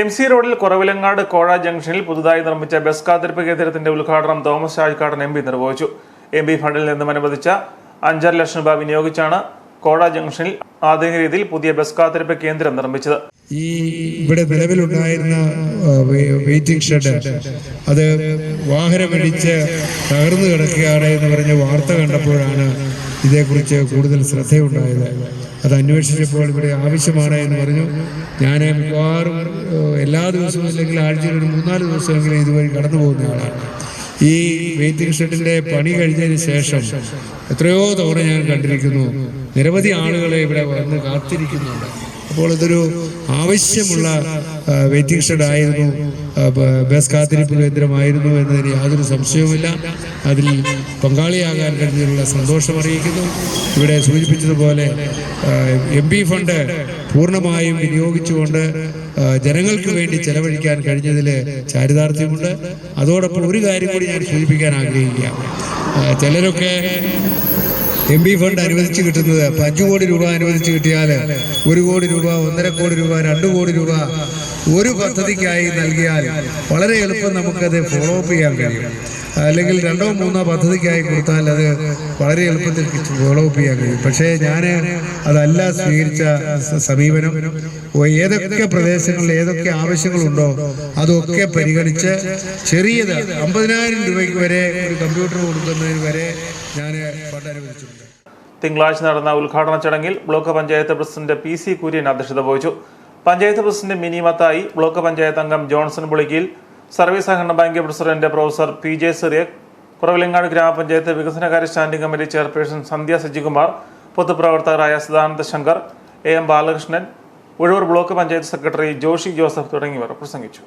M C റോഡിൽ കുറവിലങ്ങാട് കോഴ ജംഗ്ഷനിൽ പുതുതായി നിർമ്മിച്ച ബസ് കാത്തിരിപ്പ് കേന്ദ്രത്തിന്റെ ഉദ്ഘാടനം തോമസ് ചാഴിക്കാടൻ എം പി നിർവഹിച്ചു. എം പി ഫണ്ടിൽ നിന്നും അനുവദിച്ച അഞ്ചര ലക്ഷം രൂപ വിനിയോഗിച്ചാണ് കോഴ ജംഗ്ഷനിൽ ആധുനിക രീതിയിൽ പുതിയ ബസ് കാത്തിരിപ്പ് കേന്ദ്രം നിർമ്മിച്ചത്. ഈ ഇവിടെ നിലവിലുണ്ടായിരുന്ന വെയിറ്റിംഗ് ഷെഡ് അത് വാഹനമിടിച്ച് തകർന്നു കിടക്കുകയാണ് എന്ന് പറഞ്ഞ വാർത്ത കണ്ടപ്പോഴാണ് ഇതേക്കുറിച്ച് കൂടുതൽ ശ്രദ്ധയുണ്ടായത്. അത് അന്വേഷിച്ചപ്പോൾ ഇവിടെ ആവശ്യമാണ് എന്ന് പറഞ്ഞു. ഞാൻ മിക്കവാറും എല്ലാ ദിവസവും അല്ലെങ്കിൽ ആഴ്ചയിൽ ഒരു മൂന്നാൽ ദിവസമെങ്കിലും ഇതുവഴി കടന്നു പോകുന്ന ആളാണ്. ഈ വെയിറ്റിംഗ് ഷെഡിന്റെ പണി കഴിഞ്ഞതിന് ശേഷം എത്രയോ തവണ ഞാൻ കണ്ടിരിക്കുന്നു. നിരവധി ആളുകളെ ഇവിടെ വന്ന് കാത്തിരിക്കുന്നുണ്ട്. അപ്പോൾ ഇതൊരു ആവശ്യമുള്ള വെയിറ്റിംഗ് ഷെഡ് ആയിരുന്നു. ബസ് കാത്തിരിപ്പ് കേന്ദ്രമായിരുന്നു എന്നതിന് യാതൊരു സംശയവുമില്ല. അതിൽ പങ്കാളിയാകാൻ കഴിഞ്ഞതിലുള്ള സന്തോഷം അറിയിക്കുന്നു. ഇവിടെ സൂചിപ്പിച്ചതുപോലെ എം പി ഫണ്ട് പൂർണമായും വിനിയോഗിച്ചുകൊണ്ട് ജനങ്ങൾക്ക് വേണ്ടി ചെലവഴിക്കാൻ കഴിഞ്ഞതിൽ ചാരിതാർത്ഥ്യമുണ്ട്. അതോടൊപ്പം ഒരു കാര്യം കൂടി ഞാൻ സൂചിപ്പിക്കാൻ ആഗ്രഹിക്കുക ചിലരൊക്കെ എം പി ഫണ്ട് അനുവദിച്ച് കിട്ടുന്നത് അഞ്ചു കോടി രൂപ അനുവദിച്ച് കിട്ടിയാൽ ഒരു കോടി രൂപ ഒന്നര കോടി രൂപ രണ്ട് കോടി രൂപ ഒരു പദ്ധതിക്കായി നൽകിയാൽ വളരെ എളുപ്പം നമുക്കത് ഫോളോ അപ്പ് ചെയ്യാൻ കഴിയും. അല്ലെങ്കിൽ രണ്ടോ മൂന്നോ പദ്ധതിക്കായി കൊടുത്താൽ അത് വളരെ എളുപ്പത്തിൽ ഫോളോ അപ്പ് ചെയ്യാൻ കഴിയും. പക്ഷേ ഞാൻ അതല്ല സ്വീകരിച്ച സമീപനം. ഏതൊക്കെ പ്രദേശങ്ങളിൽ ഏതൊക്കെ ആവശ്യങ്ങളുണ്ടോ അതൊക്കെ പരിഗണിച്ച് ചെറിയത് അമ്പതിനായിരം രൂപയ്ക്ക് വരെ ഒരു കമ്പ്യൂട്ടർ കൊടുക്കുന്നതിന് വരെ ഞാൻ ഫണ്ട് അനുവദിച്ചിട്ടുണ്ട്. തിങ്കളാഴ്ച നടന്ന ഉദ്ഘാടന ചടങ്ങിൽ block panchayat president P C Kurian അധ്യക്ഷത വഹിച്ചു. പഞ്ചായത്ത് പ്രസിഡന്റ് മിനി മത്തായി ബ്ലോക്ക് പഞ്ചായത്ത് അംഗം ജോൺസൺ പുളിക്കിൽ സർവീസ് സഹകരണ bank president professor P J Cyriac Kuravilangad ഗ്രാമപഞ്ചായത്ത് വികസനകാര്യ standing committee chairperson Sandhya Sajikumar പൊതുപ്രവർത്തകരായ Sadananda Shankar A M Balakrishnan Uzhavoor block panchayat secretary Joshi Joseph തുടങ്ങിയവർ പ്രസംഗിച്ചു.